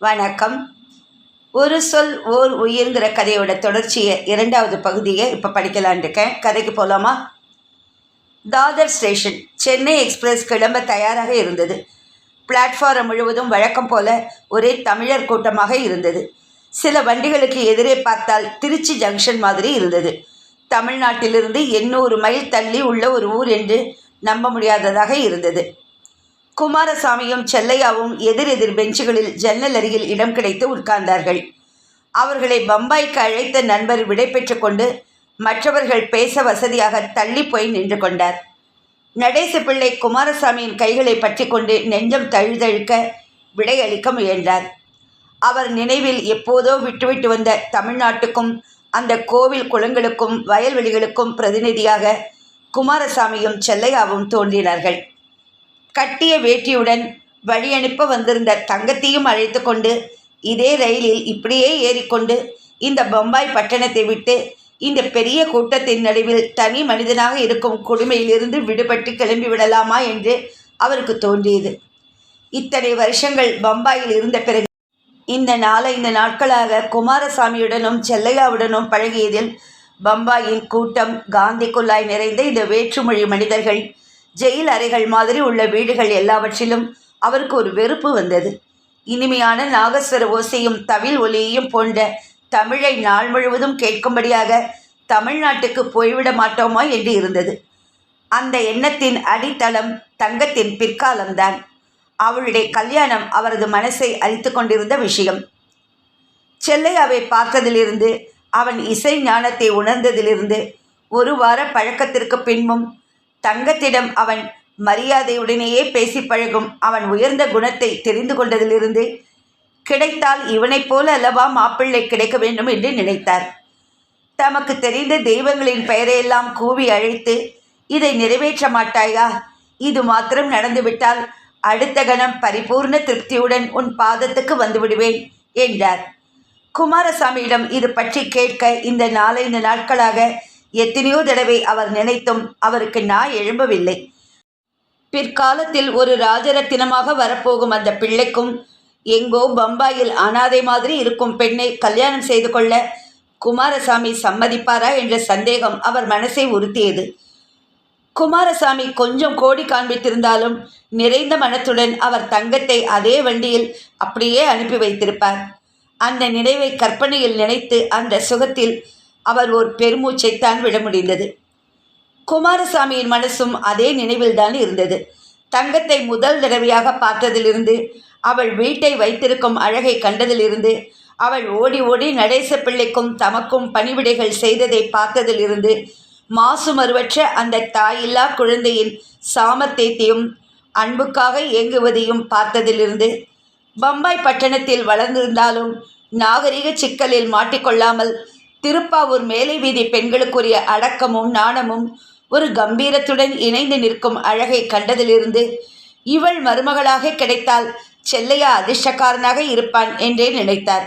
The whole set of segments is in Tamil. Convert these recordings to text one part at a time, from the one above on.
வணக்கம். ஒரு சொல் ஓர் உயிர்ங்கிற கதையோட தொடர்ச்சியை இரண்டாவது பகுதியை இப்போ படிக்கலான் இருக்கேன். கதைக்கு போகலாமா தாதர் ஸ்டேஷன் சென்னை எக்ஸ்பிரஸ் கிளம்ப தயாராக இருந்தது. பிளாட்ஃபாரம் முழுவதும் வழக்கம் போல ஒரே தமிழர் கூட்டமாக இருந்தது. சில வண்டிகளுக்கு எதிரே பார்த்தால் திருச்சி ஜங்ஷன் மாதிரி இருந்தது. தமிழ்நாட்டிலிருந்து எண்ணூறு மைல் தள்ளி உள்ள ஒரு ஊர் என்று நம்ப முடியாததாக இருந்தது. குமாரசாமியும் செல்லையாவும் எதிரெதிர் பெஞ்சுகளில் ஜன்னல் அருகில் இடம் கிடைத்து உட்கார்ந்தார்கள். அவர்களை பம்பாய்க்கு அழைத்த நண்பர் விடை கொண்டு மற்றவர்கள் பேச வசதியாக தள்ளி போய் நின்று கொண்டார். நடேச பிள்ளை குமாரசாமியின் கைகளை பற்றி கொண்டு நெஞ்சம் தழுதழுக்க விடையளிக்க முயன்றார். அவர் நினைவில் எப்போதோ விட்டுவிட்டு வந்த தமிழ்நாட்டுக்கும் அந்த கோவில் குளங்களுக்கும் வயல்வெளிகளுக்கும் பிரதிநிதியாக குமாரசாமியும் செல்லையாவும் தோன்றினார்கள். கட்டிய வேட்டியுடன் வழி அனுப்ப வந்திருந்த தங்கத்தையும் அழைத்து கொண்டு இதே ரயிலில் இப்படியே ஏறிக்கொண்டு இந்த பம்பாய் பட்டணத்தை விட்டு இந்த பெரிய கூட்டத்தின் நடுவில் தனி மனிதனாக இருக்கும் கொடுமையிலிருந்து விடுபட்டு கிளம்பி விடலாமா? என்று அவருக்கு தோன்றியது. இத்தனை வருஷங்கள் பம்பாயில் இருந்த பிறகு இந்த நாலைந்து நாட்களாக குமாரசாமியுடனும் செல்லையாவுடனும் பழகியதில் பம்பாயின் கூட்டம் காந்தி குல்லாய் நிறைந்த இந்த வேற்றுமொழி மனிதர்கள் ஜெயில் அறைகள் மாதிரி உள்ள வீடுகள் எல்லாவற்றிலும் அவருக்கு ஒரு வெறுப்பு வந்தது. இனிமையான நாகஸ்வர ஓசையும் தவில் ஒலியையும் போன்ற தமிழை நாள் முழுவதும் கேட்கும்படியாக தமிழ்நாட்டுக்கு போய்விட மாட்டோமா என்று இருந்தது. அந்த எண்ணத்தின் அடித்தளம் தங்கத்தின் பிற்காலம்தான். அவளுடைய கல்யாணம் அவரது மனசை அரித்து கொண்டிருந்த விஷயம். செல்லையாவை பார்த்ததிலிருந்து அவன் இசை ஞானத்தை உணர்ந்ததிலிருந்து ஒரு வார பழக்கத்திற்கு பின்பும் தங்கத்திடம் அவன் மரியாதையுடனேயே பேசி பழகும் அவன் உயர்ந்த குணத்தை தெரிந்து கொண்டதிலிருந்து கிடைத்தால் இவனைப் போல அல்லவா மாப்பிள்ளை கிடைக்க வேண்டும் என்று நினைத்தார். தமக்கு தெரிந்த தெய்வங்களின் பெயரையெல்லாம் கூவி அழைத்து இதை நிறைவேற்ற மாட்டாயா? இது மாத்திரம் நடந்துவிட்டால் அடுத்த கணம் பரிபூர்ண திருப்தியுடன் உன் பாதத்துக்கு வந்துவிடுவேன் என்றார். குமாரசாமியிடம் இது பற்றி கேட்க இந்த நாலைந்து நாட்களாக எத்தனையோ தடவை அவர் நினைத்தும் அவருக்கு நாய் எழும்பவில்லை. பிற்காலத்தில் ஒரு ராஜரத்தினமாக வரப்போகும் அந்த பிள்ளைக்கும் எங்கோ பம்பாயில் அனாதை மாதிரி இருக்கும் பெண்ணை கல்யாணம் செய்து கொள்ள குமாரசாமி சம்மதிப்பாரா என்ற சந்தேகம் அவர் மனசை உறுத்தியது. குமாரசாமி கொஞ்சம் கோடி காண்பித்திருந்தாலும் நிறைந்த மனத்துடன் அவர் தங்கத்தை அதே வண்டியில் அப்படியே அனுப்பி வைத்திருப்பார். அந்த நினைவை கற்பனையில் நினைத்து அந்த சுகத்தில் அவர் ஒரு பெருமூச்சைத்தான் விட முடிந்தது. குமாரசாமியின் மனசும் அதே நினைவில்தான் இருந்தது. தங்கத்தை முதல் தடவையாக பார்த்ததிலிருந்து அவள் வீட்டை வைத்திருக்கும் அழகை கண்டதிலிருந்து அவள் ஓடி ஓடி நடேச பிள்ளைக்கும் தமக்கும் பணிவிடைகள் செய்ததை பார்த்ததிலிருந்து மாசு மறுவற்ற அந்த தாயில்லா குழந்தையின் சாமர்த்தியத்தையும் அன்புக்காக இயங்குவதையும் பார்த்ததிலிருந்து பம்பாய் பட்டணத்தில் வளர்ந்திருந்தாலும் நாகரிக சிக்கலில் மாட்டிக்கொள்ளாமல் திருப்பாவூர் மேலை வீதி பெண்களுக்குரிய அடக்கமும் நாணமும் ஒரு கம்பீரத்துடன் இணைந்து நிற்கும் அழகை கண்டதிலிருந்து இவள் மருமகளாக கிடைத்தால் செல்லையா அதிர்ஷ்டக்காரனாக இருப்பான் என்றே நினைத்தார்.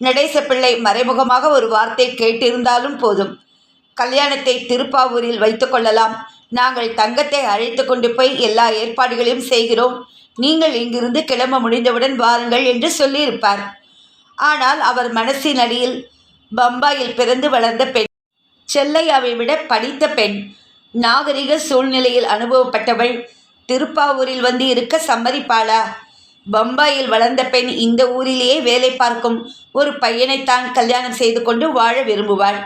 நடேச பிள்ளை மறைமுகமாக ஒரு வார்த்தை கேட்டிருந்தாலும் போதும். கல்யாணத்தை திருப்பாவூரில் வைத்துக்கொள்ளலாம் நாங்கள் தங்கத்தை அழைத்து கொண்டு போய் எல்லா ஏற்பாடுகளையும் செய்கிறோம். நீங்கள் இங்கிருந்து கிளம்ப முடிந்தவுடன் வாருங்கள் என்று சொல்லியிருப்பார். ஆனால் அவர் மனசின் அடியில் பம்பாயில் பிறந்து வளர்ந்த பெண். செல்லையாவை விட படித்த பெண். நாகரிக சூழ்நிலையில் அனுபவப்பட்டவள். திருப்பாவூரில் வந்து இருக்க சம்மதிப்பாளா? பம்பாயில் வளர்ந்த பெண் இந்த ஊரிலேயே வேலை பார்க்கும் ஒரு பையனைத்தான் கல்யாணம் செய்து கொண்டு வாழ விரும்புவாள்.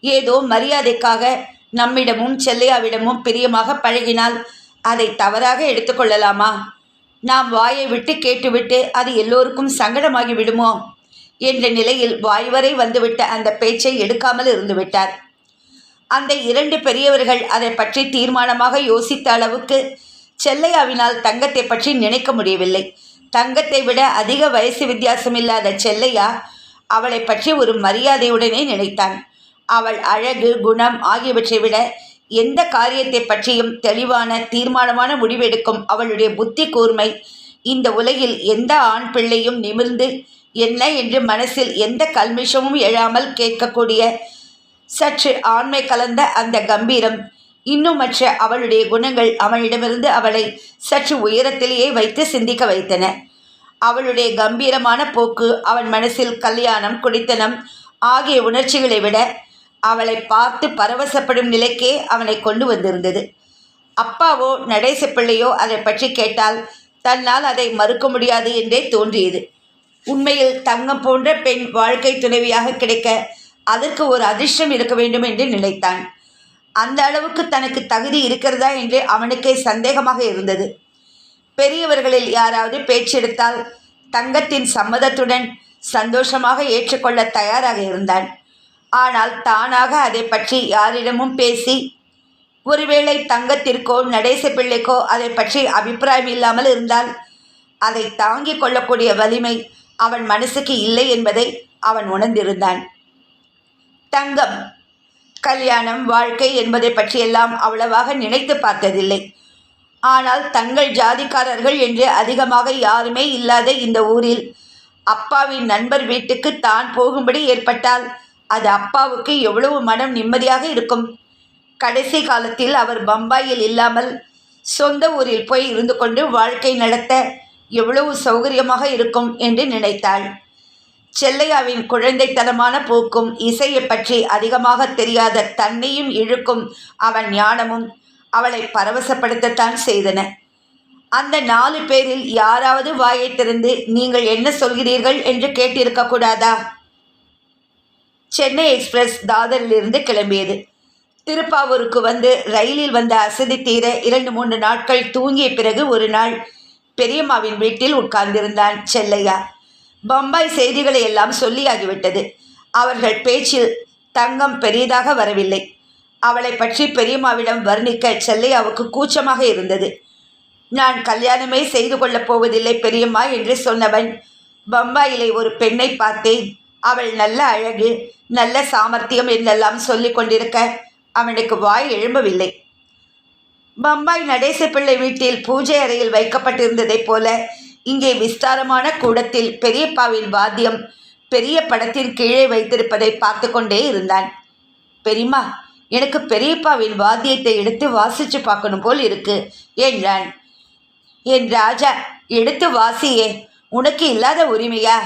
ஏதோ மரியாதைக்காக நம்மிடமும் செல்லையாவிடமும் பிரியமாக பழகினால் அதை தவறாக எடுத்துக்கொள்ளலாமா நாம் வாயை விட்டு கேட்டுவிட்டு அது எல்லோருக்கும் சங்கடமாகி விடுமோ? என்ற நிலையில் வாய்வரை வந்துவிட்ட அந்த பேச்சை எடுக்காமல் இருந்துவிட்டார். அந்த இரண்டு பெரியவர்கள் அதை பற்றி தீர்மானமாக யோசித்த அளவுக்கு செல்லையாவினால் தங்கத்தை பற்றி நினைக்க முடியவில்லை. தங்கத்தை விட அதிக வயசு வித்தியாசம் இல்லாத செல்லையா அவளை பற்றி ஒரு மரியாதையுடனே நினைத்தான். அவள் அழகு குணம் ஆகியவற்றை விட எந்த காரியத்தை பற்றியும் தெளிவான தீர்மானமான முடிவெடுக்கும் அவளுடைய புத்தி கூர்மை இந்த உலகில் எந்த ஆண் பிள்ளையும் நிமிர்ந்து என்ன என்று மனசில் எந்த கல்மிஷமும் எழாமல் கேட்கக்கூடிய சற்று ஆண்மை கலந்த அந்த கம்பீரம் இன்னும் மற்ற அவளுடைய குணங்கள் அவனிடமிருந்து அவளை சற்று உயரத்திலேயே வைத்து சிந்திக்க வைத்தன. அவளுடைய கம்பீரமான போக்கு அவன் மனசில் கல்யாணம் குடித்தனம் ஆகிய உணர்ச்சிகளை விட அவளை பார்த்து பரவசப்படும் நிலைக்கே அவனை கொண்டு வந்திருந்தது. அப்பாவோ நடேச பிள்ளையோ அதை பற்றி கேட்டால் தன்னால் அதை மறுக்க முடியாது என்றே தோன்றியது. உண்மையில் தங்கம் போன்ற பெண் வாழ்க்கை துணைவியாக கிடைக்க அதற்கு ஒரு அதிர்ஷ்டம் இருக்க வேண்டும் என்று நினைத்தான். அந்த அளவுக்கு தனக்கு தகுதி இருக்கிறதா என்று அவனுக்கே சந்தேகமாக இருந்தது. பெரியவர்களில் யாராவது பேச்செடுத்தால் தங்கத்தின் சம்மதத்துடன் சந்தோஷமாக ஏற்றுக்கொள்ள தயாராக இருந்தான். ஆனால் தானாக அதை பற்றி யாரிடமும் பேசி ஒருவேளை தங்கத்திற்கோ நடேச பிள்ளைக்கோ அதை பற்றி அபிப்பிராயம் இல்லாமல் இருந்தால் அதை தாங்கிக் கொள்ளக்கூடிய வலிமை அவன் மனசுக்கு இல்லை என்பதை அவன் உணர்ந்திருந்தான். தங்கம் கல்யாணம் வாழ்க்கை என்பதை பற்றியெல்லாம் அவ்வளவாக நினைத்து பார்த்ததில்லை. ஆனால் தங்கள் ஜாதிக்காரர்கள் என்று அதிகமாக யாருமே இல்லாத இந்த ஊரில் அப்பாவின் நண்பர் வீட்டுக்கு தான் போகும்படி ஏற்பட்டால் அது அப்பாவுக்கு எவ்வளவு மனம் நிம்மதியாக இருக்கும். கடைசி காலத்தில் அவர் பம்பாயில் இல்லாமல் சொந்த ஊரில் போய் இருந்து கொண்டு வாழ்க்கை நடத்த எவ்வளவு சௌகரியமாக இருக்கும் என்று நினைத்தாள். செல்லையாவின் குழந்தைத்தனமான போக்கும் இசையை பற்றி அதிகமாக தெரியாத தன்னையும் இழுக்கும் அவன் ஞானமும் அவளை பரவசப்படுத்தத்தான் செய்தன. அந்த நாலு பேரில் யாராவது வாயை திறந்து நீங்கள் என்ன சொல்கிறீர்கள்? என்று கேட்டிருக்க கூடாதா? சென்னை எக்ஸ்பிரஸ் தாதரிலிருந்து கிளம்பியது. திருப்பாவூருக்கு வந்து ரயிலில் வந்த அசதி தீர இரண்டு மூன்று நாட்கள் தூங்கிய பிறகு ஒரு நாள் பெரியம்மாவின் வீட்டில் உட்கார்ந்திருந்தான் செல்லையா. பம்பாய் செய்திகளை எல்லாம் சொல்லியாகிவிட்டது. அவர்கள் பேச்சில் தங்கம் பெரியதாக வரவில்லை. அவளை பற்றி பெரியம்மாவிடம் வர்ணிக்க செல்லையாவுக்கு கூச்சமாக இருந்தது. நான் கல்யாணமே செய்து கொள்ளப் போவதில்லை பெரியம்மா என்று சொன்னவன் பம்பாயிலே ஒரு பெண்ணை பார்த்தேன். அவள் நல்ல அழகு நல்ல சாமர்த்தியம் என்றெல்லாம் சொல்லிக் கொண்டிருக்க அவனுக்கு வாய் எழும்பவில்லை. பம்பாய் நடேச பிள்ளை வீட்டில் பூஜை அறையில் வைக்கப்பட்டிருந்ததைப் போல இங்கே விஸ்தாரமான கூடத்தில் பெரியப்பாவின் வாத்தியம் பெரிய படத்தின் கீழே வைத்திருப்பதை பார்த்து கொண்டே இருந்தான். பெரியம்மா எனக்கு பெரியப்பாவின் வாத்தியத்தை எடுத்து வாசிச்சு பார்க்கணும் போல் இருக்கு என்றான். என் ராஜா எடுத்து வாசியே உனக்கு இல்லாத உரிமையா?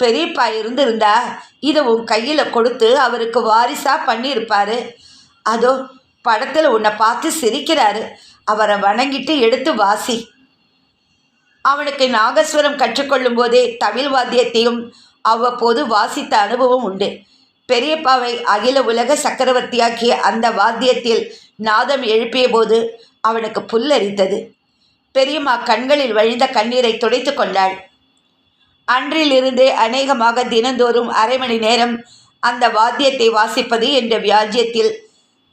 பெரியப்பா இருந்திருந்தா இதை உன் கையில் கொடுத்து அவருக்கு வாரிசா பண்ணியிருப்பாரு. அதோ படத்தில் உன்னை பார்த்து சிரிக்கிறாரு. அவரை வணங்கிட்டு எடுத்து வாசி. அவனுக்கு நாகஸ்வரம் கற்றுக்கொள்ளும் போதே தமிழ் வாத்தியத்தையும் அவ்வப்போது வாசித்த அனுபவம் உண்டு. பெரியப்பாவை அகில உலக சக்கரவர்த்தியாக்கிய அந்த வாத்தியத்தில் நாதம் எழுப்பிய போது அவனுக்கு புல்லரித்தது. பெரியம்மா கண்களில் வழிந்த கண்ணீரை துடைத்து கொண்டாள். அன்றிலிருந்து அநேகமாக தினந்தோறும் அரை மணி நேரம் அந்த வாத்தியத்தை வாசிப்பது என்ற வியாஜியத்தில்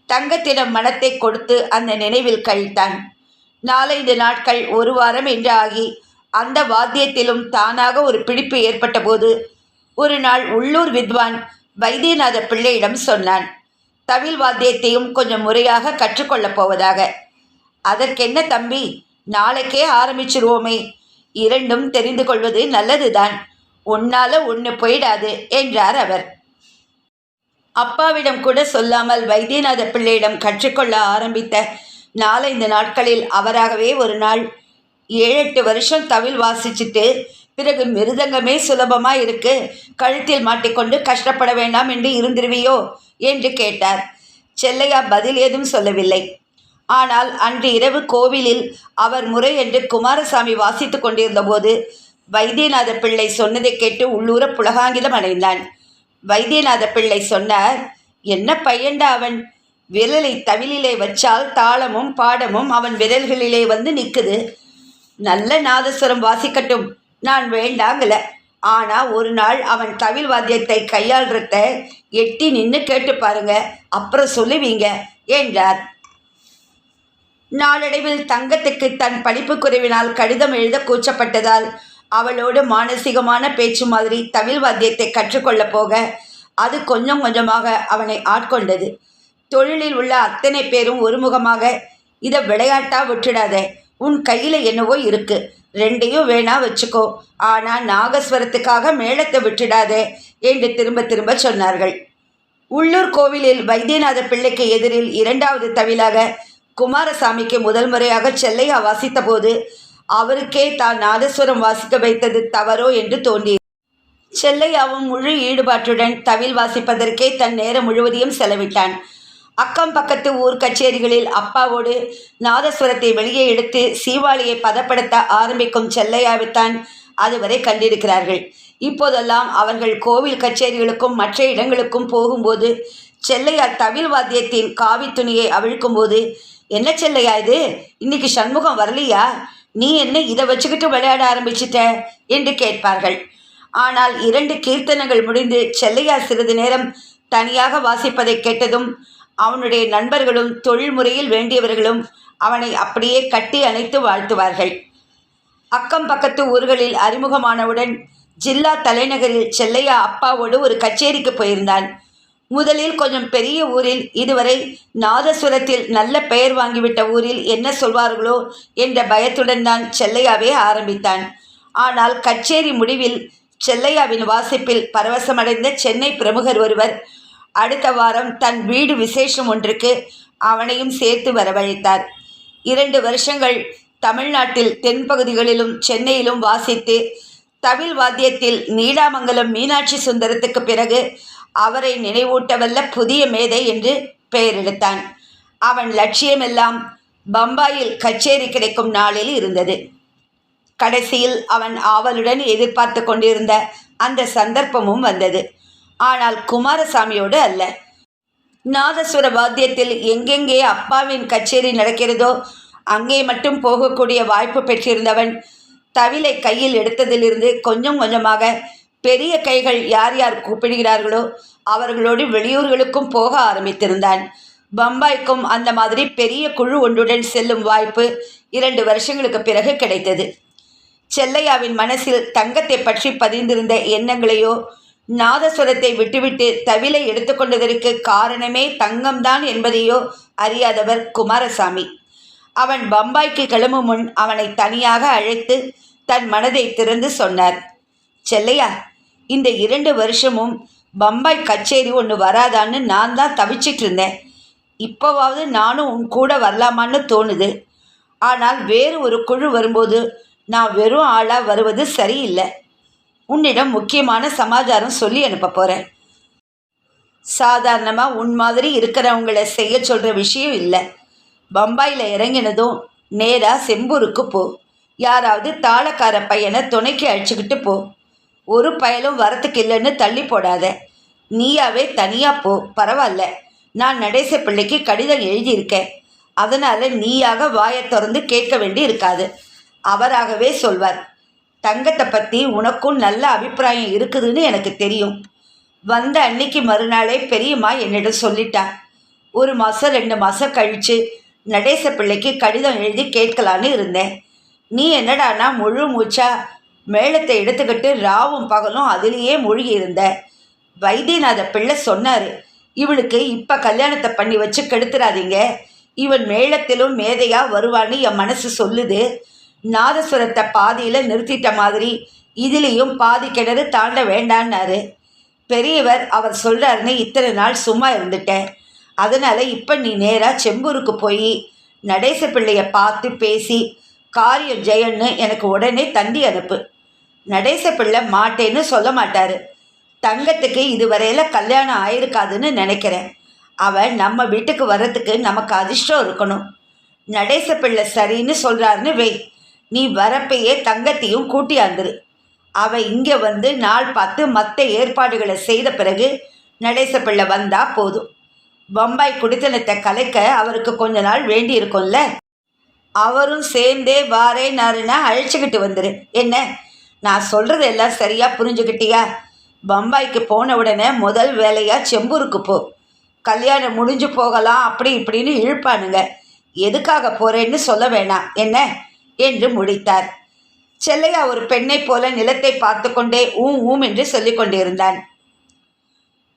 தங்கத்திடம் மனத்தை கொடுத்து அந்த நினைவில் கழித்தான். நாலைந்து நாட்கள் ஒரு வாரம் என்று ஆகி அந்த வாத்தியத்திலும் தானாக ஒரு பிடிப்பு ஏற்பட்டபோது ஒரு நாள் உள்ளூர் வித்வான் வைத்தியநாத பிள்ளையிடம் சொன்னான் தவில் வாத்தியத்தையும் கொஞ்சம் முறையாக கற்றுக்கொள்ளப் போவதாக. அதற்கென்ன தம்பி நாளைக்கே ஆரம்பிச்சிருவோமே. இரண்டும் தெரிந்து கொள்வது நல்லதுதான். உன்னால ஒன்று போயிடாது என்றார் அவர். அப்பாவிடம் கூட சொல்லாமல் வைத்தியநாத பிள்ளையிடம் கற்றுக்கொள்ள ஆரம்பித்த நாலைந்து நாட்களில் அவராகவே ஒரு நாள் ஏழெட்டு வருஷம் தவில் வாசிச்சுட்டு பிறகு மிருதங்கமே சுலபமாக இருக்கு கழுத்தில் மாட்டிக்கொண்டு கஷ்டப்பட வேண்டாம் என்று இருந்திருவியோ என்று கேட்டார். செல்லையா பதில் ஏதும் சொல்லவில்லை. ஆனால் அன்று இரவு கோவிலில் அவர் முறை என்று குமாரசாமி வாசித்து கொண்டிருந்த போது வைத்தியநாத பிள்ளை சொன்னதை கேட்டு உள்ளூர புலகாங்கிதம் அடைந்தான். வைத்தியநாத பிள்ளை சொன்னார் என்ன பையன்டா அவன்? விரலை தவிலிலே வச்சால் தாளமும் பாடமும் அவன் விரல்களிலே வந்து நிற்குது. நல்ல நாதஸ்வரம் வாசிக்கட்டும். நான் வேண்டாங்கல. ஆனா ஒரு நாள் அவன் தவில் வாத்தியத்தை கையாளுறத எட்டி நின்று கேட்டு பாருங்க. அப்புறம் சொல்லுவீங்க. என்றார். நாளடைவில் தங்கத்துக்கு தன் படிப்பு குறைவினால் கடிதம் எழுத கூச்சப்பட்டதால் அவளோடு மானசீகமான பேச்சு மாதிரி தவில் வாத்தியத்தை கற்றுக்கொள்ள போக அது கொஞ்சம் கொஞ்சமாக அவனை ஆட்கொண்டது. தொழிலில் உள்ள அத்தனை பேரும் ஒருமுகமாக இதை விளையாட்டா விட்டுடாத உன் கையில் என்னவோ இருக்கு ரெண்டையும் வேணா வச்சுக்கோ ஆனால் நாகஸ்வரத்துக்காக மேளத்தை விட்டுடாதே என்று திரும்ப திரும்ப சொன்னார்கள். உள்ளூர் கோவிலில் வைத்தியநாத பிள்ளைக்கு எதிரில் இரண்டாவது தவிலாக குமாரசாமிக்கு முதல் முறையாக செல்லையா வாசித்தபோது அவருக்கே தான் நாதஸ்வரம் வாசிக்க வைத்தது தவறோ என்று தோன்றியது. செல்லையாவும் முழு ஈடுபாட்டுடன் தவில் வாசிப்பதற்கே தன் நேரம் முழுவதையும் செலவிட்டான். அக்கம் பக்கத்து ஊர் கச்சேரிகளில் அப்பாவோடு நாதஸ்வரத்தை வெளியே எடுத்து சீவாளியை பதப்படுத்த ஆரம்பிக்கும் செல்லையாவைத்தான் அதுவரை கண்டிருக்கிறார்கள். இப்போதெல்லாம் அவர்கள் கோவில் கச்சேரிகளுக்கும் மற்ற இடங்களுக்கும் போகும்போது செல்லையா தவில் வாத்தியத்தின் காவி துணியை அவிழ்க்கும்போது என்ன செல்லையா இது? இன்னைக்கு சண்முகம் வரலையா? நீ என்ன இதை வச்சுக்கிட்டு விளையாட ஆரம்பிச்சிட்ட? என்று கேட்பார்கள். ஆனால் இரண்டு கீர்த்தனங்கள் முடிந்து செல்லையா சிறிது நேரம் தனியாக வாசிப்பதை கேட்டதும் அவனுடைய நண்பர்களும் தொழில் முறையில் வேண்டியவர்களும் அவனை அப்படியே கட்டி அணைத்து வாழ்த்துவார்கள். அக்கம் பக்கத்து ஊர்களில் அறிமுகமானவுடன் ஜில்லா தலைநகரில் செல்லையா அப்பாவோடு ஒரு கச்சேரிக்கு போயிருந்தான். முதலில் கொஞ்சம் பெரிய ஊரில் இதுவரை நாதசுரத்தில் நல்ல பெயர் வாங்கிவிட்ட ஊரில் என்ன சொல்வார்களோ என்ற பயத்துடன் தான் செல்லையாவே ஆரம்பித்தான். ஆனால் கச்சேரி முடிவில் செல்லையாவின் வாசிப்பில் பரவசமடைந்த சென்னை பிரமுகர் ஒருவர் அடுத்த வாரம் தன் வீடு விசேஷம் ஒன்றுக்கு அவனையும் சேர்த்து வரவழைத்தார். இரண்டு வருஷங்கள் தமிழ்நாட்டில் தென்பகுதிகளிலும் சென்னையிலும் வாசித்து தமிழ் வாத்தியத்தில் நீடாமங்கலம் மீனாட்சி சுந்தரத்துக்கு பிறகு அவரை நினைவூட்டவல்ல புதிய மேதை என்று பெயரெடுத்தான் அவன் லட்சியமெல்லாம் பம்பாயில் கச்சேரி கிடைக்கும் நாளில் இருந்தது. கடைசியில் அவன் ஆவலுடன் எதிர்பார்த்து கொண்டிருந்த அந்த சந்தர்ப்பமும் வந்தது. ஆனால் குமாரசாமியோடு அல்ல. நாதஸ்வர வாத்தியத்தில் எங்கெங்கே அப்பாவின் கச்சேரி நடக்கிறதோ அங்கே மட்டும் போகக்கூடிய வாய்ப்பு பெற்றிருந்தவன் தவிலை கையில் எடுத்ததிலிருந்து கொஞ்சம் கொஞ்சமாக பெரிய கைகள் யார் யார் கூப்பிடுகிறார்களோ அவர்களோடு வெளியூர்களுக்கும் போக ஆரம்பித்திருந்தான். பம்பாய்க்கும் அந்த மாதிரி பெரிய குழு ஒன்றுடன் செல்லும் வாய்ப்பு இரண்டு வருஷங்களுக்கு பிறகு கிடைத்தது. செல்லையாவின் மனசில் தங்கத்தை பற்றி பதிந்திருந்த எண்ணங்களையோ நாதஸ்வரத்தை விட்டுவிட்டு தவிலை எடுத்துக்கொண்டதற்கு காரணமே தங்கம்தான் என்பதையோ அறியாதவர் குமாரசாமி. அவன் பம்பாய்க்கு கிளம்பும் முன் அவனை தனியாக அழைத்து தன் மனதை திறந்து சொன்னார். செல்லையா இந்த இரண்டு வருஷமும் பம்பாய் கச்சேரி ஒன்று வராதான்னு நான் தான் தவிச்சிட்டு இருந்தேன். இப்போவாவது நானும் உன் கூட வரலாமான்னு தோணுது. ஆனால் வேறு ஒரு குழு வரும்போது நான் வெறும் ஆளாக வருவது சரியில்லை. உன்னிடம் முக்கியமான சமாச்சாரம் சொல்லி அனுப்ப போகிறேன் சாதாரணமாக உன் மாதிரி இருக்கிறவங்கள செய்ய சொல்கிற விஷயம் இல்லை. பம்பாயில் இறங்கினதும் நேராக செம்பூருக்கு போ. யாராவது தாளக்கார பையனை துணைக்கு அழைச்சிக்கிட்டு போ. ஒரு பயலும் வரத்துக்கு இல்லைன்னு தள்ளி போடாத. நீயாவே தனியாக போ. பரவாயில்ல. நான் நடேச பிள்ளைக்கு கடிதம் எழுதியிருக்கேன். அதனால் நீயாக வாயை திறந்து கேட்க வேண்டி இருக்காது. அவராகவே சொல்வார் தங்கத்தை பற்றி உனக்கும் நல்ல அபிப்பிராயம் இருக்குதுன்னு எனக்கு தெரியும். வந்த அன்னைக்கு மறுநாளே பெரியம்மா என்னிடம் சொல்லிட்டா ஒரு மாதம் ரெண்டு மாதம் கழித்து நடேச பிள்ளைக்கு கடிதம் எழுதி கேட்கலான்னு இருந்தேன். நீ என்னடானா முழு மூச்சா மேளத்தை எடுத்துக்கிட்டு ராவும் பகலும் அதிலேயே மூழ்கி இருந்த வைத்தியநாத பிள்ளை சொன்னார் இவளுக்கு இப்போ கல்யாணத்தை பண்ணி வச்சு கெடுத்துறாதீங்க. இவன் மேளத்திலும் மேதையாக வருவான்னு என் மனசு சொல்லுது. நாதஸ்வரத்தை பாதியில் நிறுத்திட்ட மாதிரி இதுலேயும் பாதி கிணறு தாண்ட வேண்டான்னாரு. பெரியவர் அவர் சொல்கிறாருன்னு இத்தனை நாள் சும்மா இருந்துட்டேன். அதனால் இப்போ நீ நேராக செம்பூருக்கு போய் நடேச பிள்ளைய பார்த்து பேசி காரியம் ஜெயன்னு எனக்கு உடனே தந்தி அனுப்பு. நடேச பிள்ளை மாட்டேன்னு சொல்ல மாட்டார். தங்கத்துக்கு இதுவரையில் கல்யாணம் ஆயிருக்காதுன்னு நினைக்கிறேன். அவன் நம்ம வீட்டுக்கு வர்றதுக்கு நமக்கு அதிர்ஷ்டம் இருக்கணும். நடேச பிள்ளை சரின்னு சொல்கிறாருன்னு வை. நீ வரப்பையே தங்கத்தையும் கூட்டியாந்துரு அவள் இங்கே வந்து நாள் பார்த்து மற்ற ஏற்பாடுகளை செய்த பிறகு நடேச பிள்ளை வந்தா போதும். பம்பாய் குடித்தனத்தை கலைக்க அவருக்கு கொஞ்ச நாள் வேண்டி இருக்கும்ல அவரும் சேர்ந்தே வாரேனாருன்னா அழைச்சிக்கிட்டு வந்துரு. என்ன? நான் சொல்கிறது எல்லாம் சரியாக புரிஞ்சுக்கிட்டியா? பம்பாய்க்கு போன உடனே முதல் வேலையாக செம்பூருக்கு போ. கல்யாணம் முடிஞ்சு போகலாம் அப்படி இப்படின்னு இழுப்பானுங்க. எதுக்காக போகிறேன்னு சொல்ல வேணாம். என்ன? என்று முடித்தார். செல்லையா ஒரு பெண்ணைப் போல நிலத்தை பார்த்து கொண்டே ஊம் ஊம் என்று சொல்லிக் கொண்டிருந்தான்.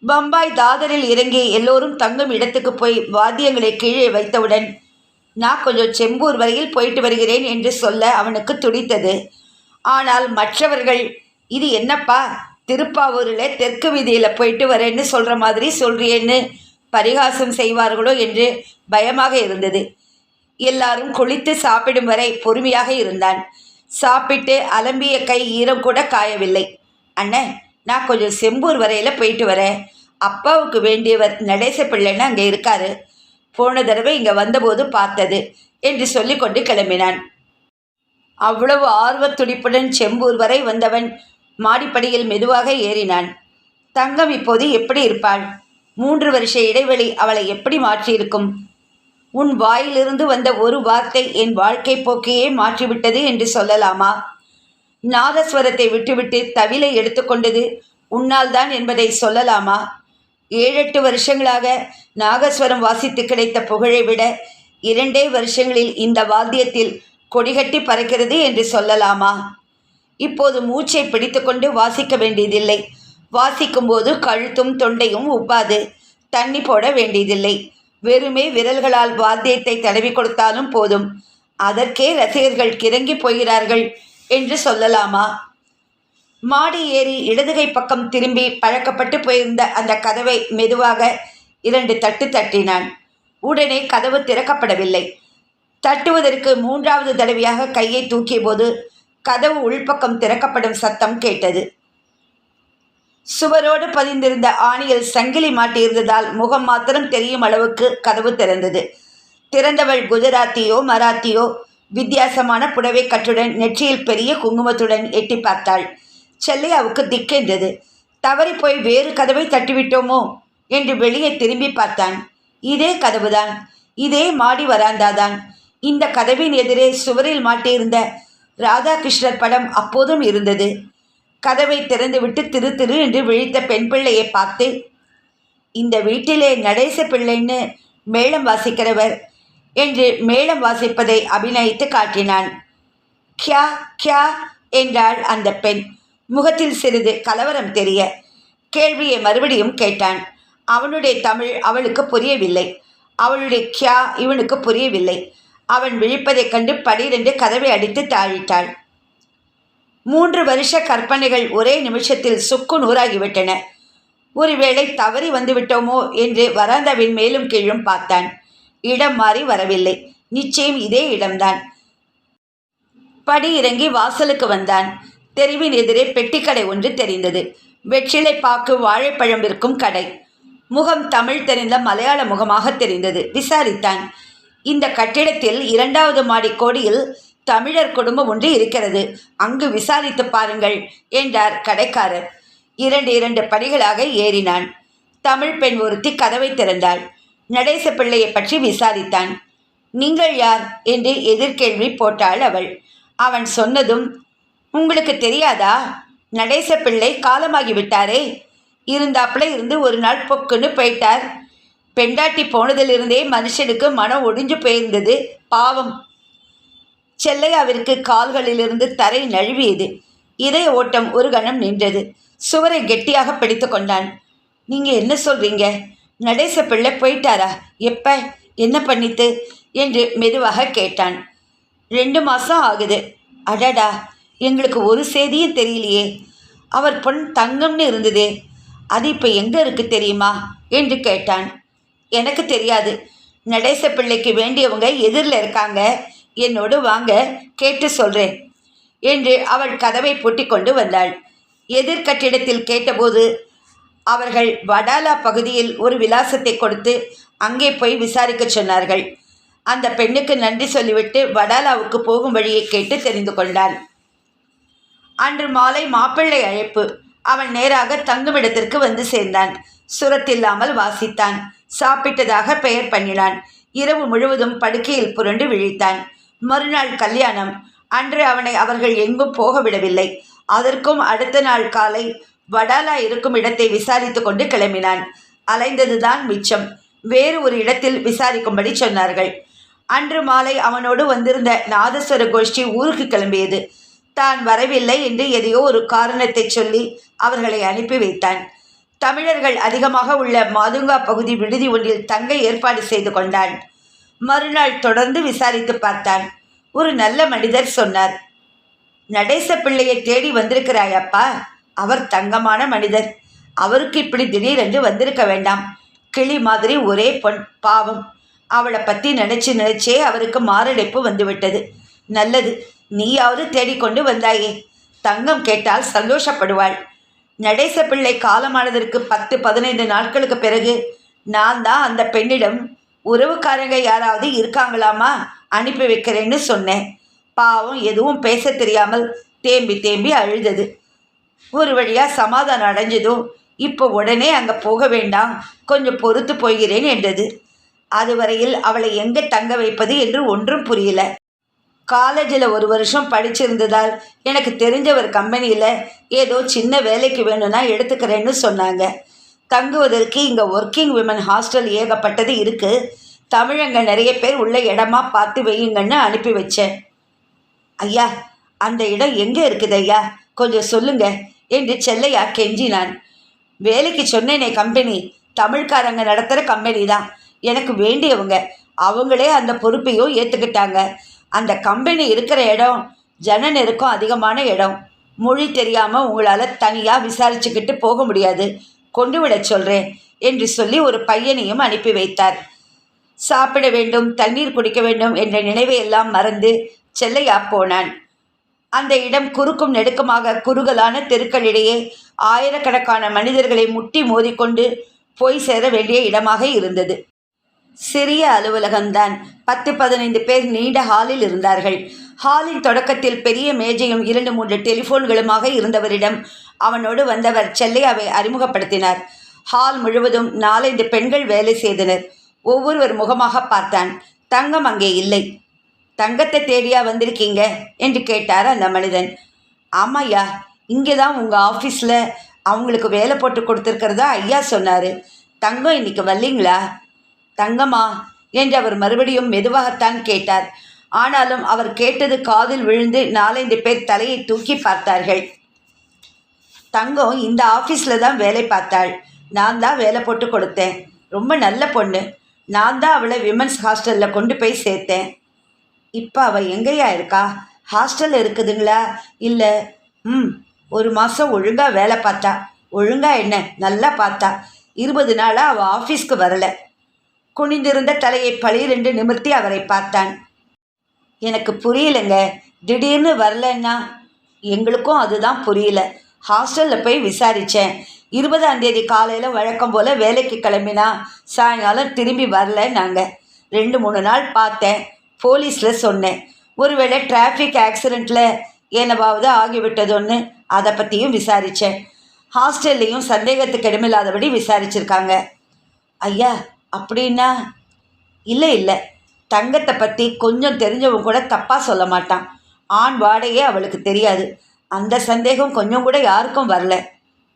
பம்பாய் தாதரில் இறங்கி எல்லோரும் தங்கும் இடத்துக்கு போய் வாத்தியங்களை கீழே வைத்தவுடன் நான் கொஞ்சம் செம்பூர் வரையில் போயிட்டு வருகிறேன் என்று சொல்ல அவனுக்கு துடித்தது. ஆனால் மற்றவர்கள் இது என்னப்பா? திருப்பாவூரில் தெற்கு வீதியில் போயிட்டு வரேன்னு சொல்கிற மாதிரி சொல்றியேன்னு பரிகாசம் செய்வார்களோ? என்று பயமாக இருந்தது. எல்லாரும் குளித்து சாப்பிடும் வரை பொறுமையாக இருந்தான். சாப்பிட்டு அலம்பிய கை ஈரம் கூட காயவில்லை. அண்ணே நான் கொஞ்சம் செம்பூர் வரையில் போயிட்டு வரேன். அப்பாவுக்கு வேண்டியவர் நடேச பிள்ளைன்னு அங்கே இருக்காரு. போன தடவை இங்கே வந்தபோது பார்த்தது என்று சொல்லிக்கொண்டு கிளம்பினான். அவ்வளவு ஆர்வத் துடிப்புடன் செம்பூர் வரை வந்தவன் மாடிப்படியில் மெதுவாக ஏறினான். தங்கம் இப்போது எப்படி இருப்பாள்? மூன்று வருஷ இடைவெளி அவளை எப்படி மாற்றியிருக்கும்? உன் வாயிலிருந்து வந்த ஒரு வார்த்தை என் வாழ்க்கை போக்கையே மாற்றிவிட்டது என்று சொல்லலாமா? நாதஸ்வரத்தை விட்டுவிட்டு தவிலை எடுத்துக்கொண்டது உன்னால் தான் என்பதை சொல்லலாமா? ஏழெட்டு வருஷங்களாக நாகஸ்வரம் வாசித்து கிடைத்த புகழை விட இரண்டே வருஷங்களில் இந்த வாத்தியத்தில் கொடிகட்டி பறக்கிறது என்று சொல்லலாமா? இப்போது மூச்சை பிடித்துக்கொண்டு வாசிக்க வேண்டியதில்லை. வாசிக்கும்போது கழுத்தும் தொண்டையும் உப்பாது. தண்ணி போட வேண்டியதில்லை. வெறுமே விரல்களால் வாத்தியத்தை தடவி கொடுத்தாலும் போதும். அதற்கே ரசிகர்கள் கிறங்கி போகிறார்கள் என்று சொல்லலாமா? மாடி ஏறி இடதுகை பக்கம் திரும்பி பழக்கப்பட்டு போயிருந்த அந்த கதவை மெதுவாக இரண்டு தட்டு தட்டினான். உடனே கதவு திறக்கப்படவில்லை. தட்டுவதற்கு மூன்றாவது தடவையாக கையை தூக்கியபோது கதவு உள்பக்கம் திறக்கப்படும் சத்தம் கேட்டது. சுவரோடு பதிந்திருந்த ஆணியில் சங்கிலி மாட்டியிருந்ததால் முகம் மாத்திரம் தெரியும் அளவுக்கு கதவு திறந்தது. திறந்தவள் குஜராத்தியோ மராத்தியோ வித்தியாசமான புடவை கட்டுடன் நெற்றியில் பெரிய குங்குமத்துடன் எட்டி பார்த்தாள். செல்லையாவுக்கு திக்கென்றது. தவறி போய் வேறு கதவை தட்டிவிட்டோமோ என்று வெளியே திரும்பி பார்த்தான். இதே கதவுதான். இதே மாடி வராந்தாதான். இந்த கதவின் எதிரே சுவரில் மாட்டியிருந்த ராதாகிருஷ்ணர் படம் அப்போதும் இருந்தது. கதவை திறந்துவிட்டு திரு திரு என்று விழித்த பெண் பிள்ளையை பார்த்து இந்த வீட்டிலே நடேச பிள்ளைன்னு மேளம் வாசிக்கிறவர் என்று மேளம் வாசிப்பதை அபிநயித்து காட்டினான். கியா கியா என்றாள் அந்த பெண். முகத்தில் சிறிது கலவரம் தெரிய கேள்வியை மறுபடியும் கேட்டான். அவனுடைய தமிழ் அவளுக்கு புரியவில்லை. அவளுடைய கியா இவனுக்கு புரியவில்லை. அவன் விழிப்பதைக் கண்டு படீரென்று கதவை அடித்து தாழிட்டாள். மூன்று வருஷ கற்பனைகள் ஒரே நிமிஷத்தில் சுக்கு நூறாகிவிட்டன. ஒருவேளை தவறி வந்துவிட்டோமோ என்று வராந்தாவின் மேலும் கீழும் பார்த்தான். இடம் மாறி வரவில்லை. நிச்சயம் இதே இடம்தான். படி இறங்கி வாசலுக்கு வந்தான். தெருவின் எதிரே பெட்டிக்கடை ஒன்று தெரிந்தது. வெற்றிலை பாக்கு வாழைப்பழம் விற்கும் கடை. முகம் தமிழ் தெரிந்த மலையாள முகமாக தெரிந்தது. விசாரித்தான். இந்த கட்டிடத்தில் இரண்டாவது மாடி கோடியில் தமிழர் குடும்பம் ஒன்று இருக்கிறது. அங்கு விசாரித்து பாருங்கள் என்றார் கடைக்காரர். இரண்டு இரண்டு படிகளாக ஏறினான். தமிழ் பெண் ஒருத்தி கதவை திறந்தாள். நடேச பிள்ளையை பற்றி விசாரித்தான். நீங்கள் யார்? என்று எதிர்கேள்வி போட்டாள் அவள். அவன் சொன்னதும் உங்களுக்கு தெரியாதா? நடேச பிள்ளை காலமாகிவிட்டாரே. இருந்தாப்புல இருந்து ஒரு நாள் பொக்குன்னு போயிட்டார். பெண்டாட்டி போனதிலிருந்தே மனுஷனுக்கு மனம் ஒடிஞ்சு போயிருந்தது. பாவம். செல்லையாவிற்கு கால்களிலிருந்து தரை நழுவியது. இதய ஓட்டம் ஒரு கணம் நின்றது. சுவரை கெட்டியாக பிடித்து கொண்டான். நீங்கள் என்ன சொல்கிறீங்க நடேச பிள்ளை போயிட்டாரா? எப்ப? என்ன பண்ணித்து? என்று மெதுவாக கேட்டான். ரெண்டு மாதம் ஆகுது. அடடா! எங்களுக்கு ஒரு செய்தியும் தெரியலையே. அவர் பொன் தங்கம்னு இருந்ததே. அது இப்போ எங்கே இருக்கு தெரியுமா? என்று கேட்டான். எனக்கு தெரியாது. நடேச பிள்ளைக்கு வேண்டியவங்க எதிரில் இருக்காங்க. என்னோடு வாங்க கேட்டு சொல்கிறேன் என்று அவள் கதவை பூட்டி கொண்டு வந்தாள். எதிர்கட்டிடத்தில் கேட்டபோது அவர்கள் வடாலா பகுதியில் ஒரு விலாசத்தை கொடுத்து அங்கே போய் விசாரிக்க சொன்னார்கள். அந்த பெண்ணுக்கு நன்றி சொல்லிவிட்டு வடாலாவுக்கு போகும் வழியை கேட்டு தெரிந்து கொண்டாள். அன்று மாலை மாப்பிள்ளை அழைப்பு. அவன் நேராக தங்குமிடத்திற்கு வந்து சேர்ந்தான். சுரத்தில்லாமல் வாசித்தான். சாப்பிட்டதாக பெயர் பண்ணினான். இரவு முழுவதும் படுக்கையில் புரண்டு விழித்தான். மறுநாள் கல்யாணம். அன்று அவனை அவர்கள் எங்கும் போக விடவில்லை அதற்கும் அடுத்த நாள் காலை வடாலா இருக்கும் இடத்தை விசாரித்து கொண்டு கிளம்பினான். அலைந்ததுதான் மிச்சம். வேறு ஒரு இடத்தில் விசாரிக்கும்படி சொன்னார்கள். அன்று மாலை அவனோடு வந்திருந்த நாதஸ்வர கோஷ்டி ஊருக்கு கிளம்பியது. தான் வரவில்லை என்று எதையோ ஒரு காரணத்தை சொல்லி அவர்களை அனுப்பி வைத்தான். தமிழர்கள் அதிகமாக உள்ள மாதுங்கா பகுதி விடுதி ஒன்றில் தங்க ஏற்பாடு செய்து கொண்டான். மறுநாள் தொடர்ந்து விசாரித்து பார்த்தான். ஒரு நல்ல மனிதர் சொன்னார். நடேச பிள்ளையை தேடி வந்திருக்கிறாயப்பா அவர் தங்கமான மனிதர். அவருக்கு இப்படி திடீரென்று வந்திருக்க வேண்டாம். கிளி மாதிரி ஒரே பொன் பாவம். அவளை பற்றி நினச்சி நினச்சே அவருக்கு மாரடைப்பு வந்துவிட்டது. நல்லது நீயாவது தேடிக்கொண்டு வந்தாயே. தங்கம் கேட்டால் சந்தோஷப்படுவாள். நடேச பிள்ளை காலமானதற்கு பத்து பதினைந்து நாட்களுக்கு பிறகு நான் தான் அந்த பெண்ணிடம் உறவுக்காரங்க யாராவது இருக்காங்களாமா அனுப்பி வைக்கிறேன்னு சொன்னேன். பாவம் எதுவும் பேச தெரியாமல் தேம்பி தேம்பி அழுதது. ஒரு வழியாக சமாதானம் அடைஞ்சதும் இப்போ உடனே அங்கே போக வேண்டாம். கொஞ்சம் பொறுத்து போகிறேன் என்றது. அதுவரையில் அவளை எங்கே தங்க வைப்பது என்று ஒன்றும் புரியல. காலேஜில் ஒரு வருஷம் படிச்சிருந்ததால் எனக்கு தெரிஞ்ச ஒரு கம்பெனியில் ஏதோ சின்ன வேலைக்கு வேணும்னா எடுத்துக்கிறேன்னு சொன்னாங்க. தங்குவதற்கு இங்கே ஒர்க்கிங் விமன் ஹாஸ்டல் ஏகப்பட்டது இருக்குது தமிழங்க நிறைய பேர் உள்ள இடமா பார்த்து வையுங்கன்னு அனுப்பி வச்சேன். ஐயா அந்த இடம் எங்கே இருக்குது ஐயா? கொஞ்சம் சொல்லுங்க என்று செல்லையா கெஞ்சினான். வேலைக்கு சொன்னேனே கம்பெனி. தமிழ்காரங்க நடத்துகிற கம்பெனி தான் எனக்கு வேண்டியவங்க. அவங்களே அந்த பொறுப்பையும் ஏற்றுக்கிட்டாங்க அந்த கம்பெனி இருக்கிற இடம் ஜன நெருக்கம் அதிகமான இடம். மொழி தெரியாமல் உங்களால் தனியாக விசாரிச்சுக்கிட்டு போக முடியாது. கொண்டு விட சொல்கிறேன் என்று சொல்லி ஒரு பையனையும் அனுப்பி வைத்தார். சாப்பிட வேண்டும் தண்ணீர் குடிக்க வேண்டும் என்ற நினைவை எல்லாம் மறந்து செல்லையா போனான். அந்த இடம் குறுக்கும் நெடுக்குமாக குறுகலான தெருக்களிடையே ஆயிரக்கணக்கான மனிதர்களை முட்டி மோதிக்கொண்டு போய் சேர வேண்டிய இடமாக இருந்தது. சிறிய அலுவலகம்தான். பத்து பதினைந்து பேர் நீண்ட ஹாலில் இருந்தார்கள். ஹாலின் தொடக்கத்தில் பெரிய மேஜையும் இரண்டு மூன்று டெலிஃபோன்களுமாக இருந்தவரிடம் அவனோடு வந்தவர் செல்லையாவை அறிமுகப்படுத்தினார். ஹால் முழுவதும் நாலைந்து பெண்கள் வேலை செய்தனர். ஒவ்வொருவர் முகமாக பார்த்தான். தங்கம் அங்கே இல்லை. தங்கத்தை தேடியா வந்திருக்கீங்க? என்று கேட்டார் அந்த மனிதன். ஆமாய்யா இங்கே தான் உங்கள் ஆஃபீஸில் அவங்களுக்கு வேலை போட்டு கொடுத்துருக்கிறதா ஐயா சொன்னார். தங்கம் இன்றைக்கி வரலீங்களா? தங்கம்மா என்று அவர் மறுபடியும் மெதுவாகத்தான் கேட்டார். ஆனாலும் அவர் கேட்டது காதில் விழுந்து நாலஞ்சு பேர் தலையை தூக்கி பார்த்தார்கள். தங்கம் இந்த ஆஃபீஸில் தான் வேலை பார்த்தாள். நான் தான் வேலை போட்டு கொடுத்தேன். ரொம்ப நல்ல பொண்ணு. நான் தான் அவளை விமன்ஸ் ஹாஸ்டலில் கொண்டு போய் சேர்த்தேன். இப்போ அவள் எங்கேயா இருக்கா? ஹாஸ்டல் இருக்குதுங்களா? இல்லை ம் ஒரு மாதம் ஒழுங்காக வேலை பார்த்தா. ஒழுங்காக என்ன? நல்லா பார்த்தா. இருபது நாளாக அவள் ஆஃபீஸ்க்கு வரலை. குனிந்திருந்த தலையை பளிரென்று நிமிர்த்தி அவரை பார்த்தான். எனக்கு புரியலைங்க. திடீர்னு வரலன்னா? எங்களுக்கும் அதுதான் புரியல. ஹாஸ்டலில் போய் விசாரித்தேன் இருபதாம் தேதி காலையில் வழக்கம் போல் வேலைக்கு கிளம்பினா சாயங்காலம் திரும்பி வரல நாங்கள் ரெண்டு மூணு நாள் பார்த்தேன். போலீஸில் சொன்னேன். ஒருவேளை டிராஃபிக் ஆக்சிடெண்ட்டில் என்னவாவது ஆகிவிட்டதோன்னு அதை பற்றியும் விசாரித்தேன் ஹாஸ்டல்லையும் சந்தேகத்துக்கு இடமில்லாதபடி விசாரிச்சிருக்காங்க. ஐயா அப்படின்னா? இல்லை இல்லை. தங்கத்தை பற்றி கொஞ்சம் தெரிஞ்சவங்க கூட தப்பாக சொல்ல மாட்டான். ஆண் வாடையே அவளுக்கு தெரியாது. அந்த சந்தேகம் கொஞ்சம் கூட யாருக்கும் வரல.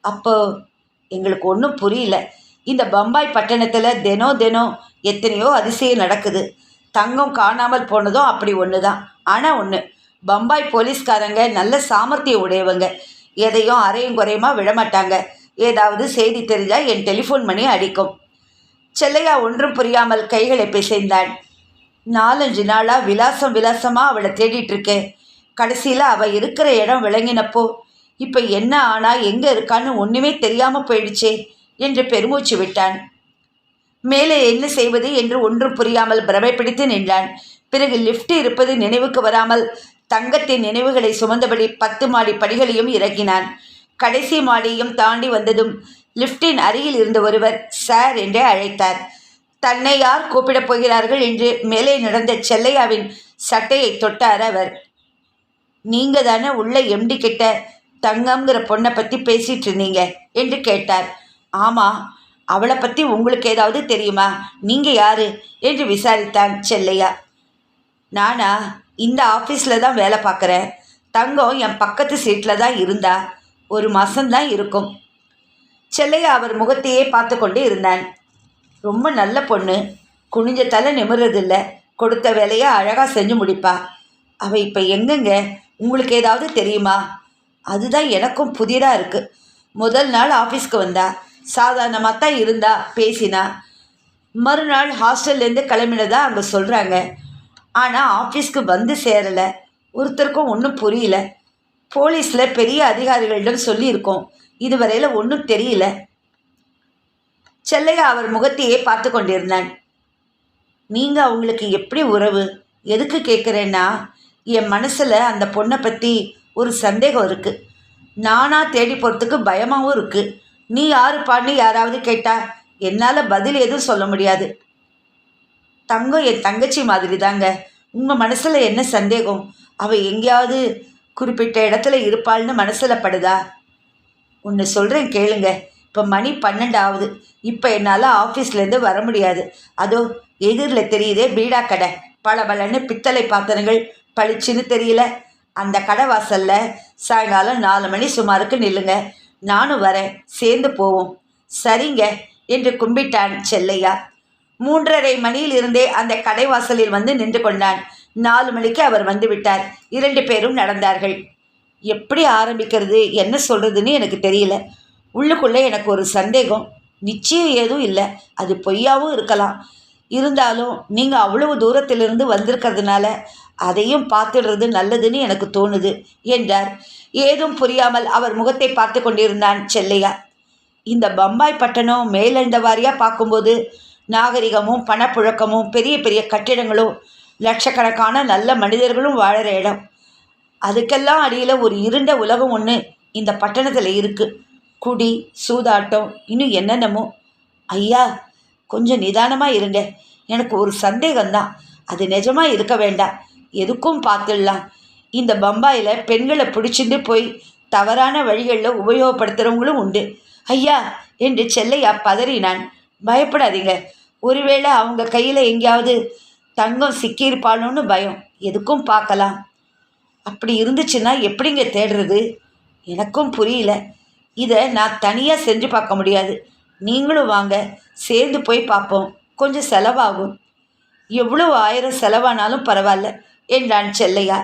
அப்போ எங்களுக்கு ஒன்றும் புரியல. இந்த பம்பாய் பட்டணத்தில் தினம் தினம் எத்தனையோ அதிசயம் நடக்குது. தங்கம் காணாமல் போனதும் அப்படி ஒன்று தான் ஆனால் ஒன்று பம்பாய் போலீஸ்காரங்க நல்ல சாமர்த்தியம் உடையவங்க. எதையும் அரையும் குறையுமா விடமாட்டாங்க. ஏதாவது செய்தி தெரிஞ்சால் என் டெலிஃபோன் பண்ணி அடிக்கும். செல்லையா ஒன்றும் புரியாமல் கைகளை பிசைந்தான் நாலஞ்சு நாளாக விலாசம் விலாசமாக அவளை தேடிட்டு இருக்கேன் கடைசியில் அவள் இருக்கிற இடம் விளங்கினப்போ இப்போ என்ன ஆனா எங்கே இருக்கான்னு ஒன்றுமே தெரியாமல் போயிடுச்சே என்று பெருமூச்சு விட்டான். மேலே என்ன செய்வது என்று ஒன்றும் புரியாமல் பிரமை பிடித்து நின்றான். பிறகு லிஃப்ட் இருப்பது நினைவுக்கு வராமல் தங்கத்தின் நினைவுகளை சுமந்தபடி பத்து மாடி படிகளையும் இறங்கினான் கடைசி மாடியையும் தாண்டி வந்ததும் லிஃப்டின் அருகில் இருந்த ஒருவர் சார் என்றே அழைத்தார். தன்னை யார் கூப்பிடப் போகிறார்கள்? என்று மேலே நடந்த செல்லையாவின் சட்டையை தொட்டார் அவர். நீங்க தானே உள்ள எம்டி கிட்ட தங்கம்ங்கிற பொண்ணை பற்றி பேசிட்டு இருந்தீங்க? என்று கேட்டார். ஆமாம் அவளை பற்றி உங்களுக்கு ஏதாவது தெரியுமா? நீங்கள் யாரு? என்று விசாரித்தான் செல்லையா. நானா? இந்த ஆஃபீஸில் தான் வேலை பார்க்குறேன். தங்கம் என் பக்கத்து சீட்டில் தான் இருந்தா ஒரு மாதம்தான் இருக்கும். செல்லையா அவர் முகத்தையே பார்த்து கொண்டு இருந்தான். ரொம்ப நல்ல பொண்ணு. குனிஞ்ச தலை நிமிர்றதில்ல. கொடுத்த வேலையை அழகாக செஞ்சு முடிப்பா. அவள் இப்போ எங்கெங்க? உங்களுக்கு ஏதாவது தெரியுமா? அதுதான் எனக்கும் புதிராக இருக்குது முதல் நாள் ஆஃபீஸ்க்கு வந்தா. சாதாரணமாக தான் இருந்தா பேசினா. மறுநாள் ஹாஸ்டல்லேருந்து கிளம்பினதா அங்கே சொல்கிறாங்க ஆனால் ஆஃபீஸ்க்கு வந்து சேரலை. ஒருத்தருக்கும் ஒன்றும் புரியல. போலீஸில் பெரிய அதிகாரிகளிடம் சொல்லியிருக்கோம். இதுவரையில் ஒன்றும் தெரியல. செல்லையா அவர் முகத்தையே பார்த்து கொண்டிருந்தான் நீங்கள் அவங்களுக்கு எப்படி உறவு? எதுக்கு கேட்குறேன்னா என் மனசில் அந்த பொண்ணை பற்றி ஒரு சந்தேகம் இருக்குது நானாக தேடி போகிறதுக்கு பயமாகவும் இருக்குது நீ யாருப்பான்னு யாராவது கேட்டா என்னால் பதில் எதுவும் சொல்ல முடியாது. தங்கம் என் தங்கச்சி மாதிரி தாங்க உங்கள் மனசில் என்ன சந்தேகம்? அவள் எங்கேயாவது குறிப்பிட்ட இடத்துல இருப்பாள்னு மனசில் படுதா? ஒன்று சொல்கிறேன் கேளுங்க. இப்போ மணி பன்னெண்டாவது இப்போ என்னால் ஆஃபீஸ்லேருந்து வர முடியாது. அதோ எதிரில் தெரியுதே பீடா கடை. பளபளன்னு பித்தளை பாத்திரங்கள் பளிச்சுன்னு தெரியல. அந்த கடை வாசலில் சாயங்காலம் நாலு மணி சுமாருக்கு நில்லுங்க. நானும் வரேன். சேர்ந்து போவோம். சரிங்க என்று கும்பிட்டான் செல்லையா. மூன்றரை மணியில் இருந்தே அந்த கடை வாசலில் வந்து நின்று கொண்டான். நாலு மணிக்கு அவர் வந்து விட்டார். இரண்டு பேரும் நடந்தார்கள். எப்படி ஆரம்பிக்கிறது என்ன சொல்கிறதுன்னு எனக்கு தெரியல. உள்ளுக்குள்ளே எனக்கு ஒரு சந்தேகம். நிச்சயம் ஏதும் இல்லை. அது பொய்யாவும் இருக்கலாம். இருந்தாலும் நீங்கள் அவ்வளவு தூரத்திலிருந்து வந்திருக்கிறதுனால அதையும் பார்த்துடுறது நல்லதுன்னு எனக்கு தோணுது என்றார். ஏதும் புரியாமல் அவர் முகத்தை பார்த்து கொண்டிருந்தான் செல்லையா. இந்த பம்பாய் பட்டணம் மேலண்ட வாரியாக பார்க்கும்போது நாகரிகமும் பணப்புழக்கமும் பெரிய பெரிய கட்டிடங்களும் லட்சக்கணக்கான நல்ல மனிதர்களும் வாழற இடம். அதுக்கெல்லாம் அடியில் ஒரு இருண்ட உலகம் ஒன்று இந்த பட்டணத்தில் இருக்குது குடி சூதாட்டம் இன்னும் என்னென்னமோ? ஐயா கொஞ்சம் நிதானமாக இருங்க. எனக்கு ஒரு சந்தேகம்தான் அது நிஜமாக இருக்க வேண்டாம். எதுக்கும் பார்த்துடலாம். இந்த பம்பாயில் பெண்களை பிடிச்சிட்டு போய் தவறான வழிகளில் உபயோகப்படுத்துகிறவங்களும் உண்டு. ஐயா என்று செல்லையா பதறினான். பயப்படாதீங்க. ஒருவேளை அவங்க கையில் எங்கேயாவது தங்கம் சிக்கியிருப்பாளோன்னு பயம். எதுக்கும் பார்க்கலாம். அப்படி இருந்துச்சுன்னா எப்படிங்க தேடுறது? எனக்கும் புரியல. இதை நான் தனியாக செஞ்சு பார்க்க முடியாது. நீங்களும் வாங்க. சேர்ந்து போய் பார்ப்போம். கொஞ்சம் செலவாகும். எவ்வளோ ஆயிரம் செலவானாலும் பரவாயில்ல. என்றான் செல்லையா.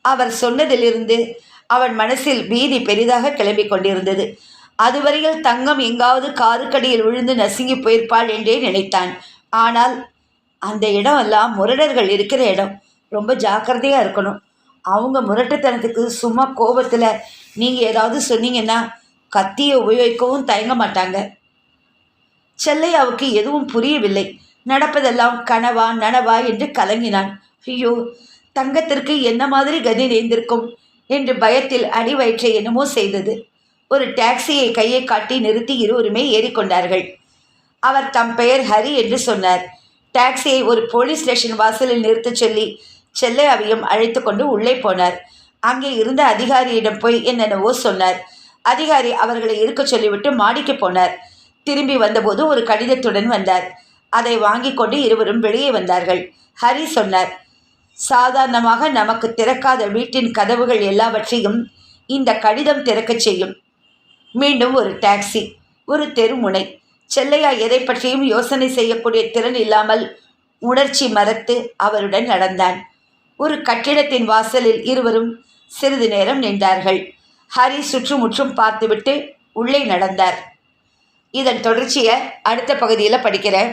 அவர் சொன்னதிலிருந்து அவன் மனசில் பீதி பெரிதாக கிளம்பிக் கொண்டிருந்தது. அதுவரையில் தங்கம் எங்காவது காருக்கடியில் விழுந்து நசுங்கி போயிருப்பாள் என்றே நினைத்தான். ஆனால் அந்த இடம் எல்லாம் முரடர்கள் இருக்கிற இடம். ரொம்ப ஜாக்கிரதையாக இருக்கணும். அவங்க முரட்டுத்தனத்துக்கு சும்மா கோபத்தில் நீங்கள் ஏதாவது சொன்னீங்கன்னா கத்தியை உபயோகிக்கவும் தயங்க மாட்டாங்க. செல்லையாவுக்கு எதுவும் புரியவில்லை. நடப்பதெல்லாம் கனவா நனவா என்று கலங்கினான். ஐயோ தங்கத்திற்கு என்ன மாதிரி கதி நேர்ந்திருக்கும் என்று பயத்தில் அடி வயிற்றை என்னமோ செய்தது. ஒரு டாக்ஸியை கையை காட்டி நிறுத்தி இருவருமே ஏறிக்கொண்டார்கள். அவர் தம் பெயர் ஹரி என்று சொன்னார். டாக்ஸியை ஒரு போலீஸ் ஸ்டேஷன் வாசலில் நிறுத்தச் சொல்லி செல்லையாவையும் அழைத்து கொண்டு உள்ளே போனார். அங்கே இருந்த அதிகாரியிடம் போய் என்னென்னவோ சொன்னார். அதிகாரி அவர்களை இருக்க சொல்லிவிட்டு மாடிக்கு போனார். திரும்பி வந்தபோது ஒரு கடிதத்துடன் வந்தார். அதை வாங்கி கொண்டு இருவரும் வெளியே வந்தார்கள். ஹரி சொன்னார் சாதாரணமாக நமக்கு திறக்காத வீட்டின் கதவுகள் எல்லாவற்றையும் இந்த கடிதம் திறக்கச் செய்யும். மீண்டும் ஒரு டாக்ஸி ஒரு தெருமுனை செல்லையா எதை பற்றியும் யோசனை செய்யக்கூடிய திறன் இல்லாமல் உணர்ச்சி மறத்து அவருடன் நடந்தான். ஒரு கட்டிடத்தின் வாசலில் இருவரும் சிறிது நேரம் நின்றார்கள். ஹரி சுற்றுமுற்றும் பார்த்துவிட்டு உள்ளே நடந்தார். இதன் தொடர்ச்சியை அடுத்த பகுதியில் படிக்கிறேன்.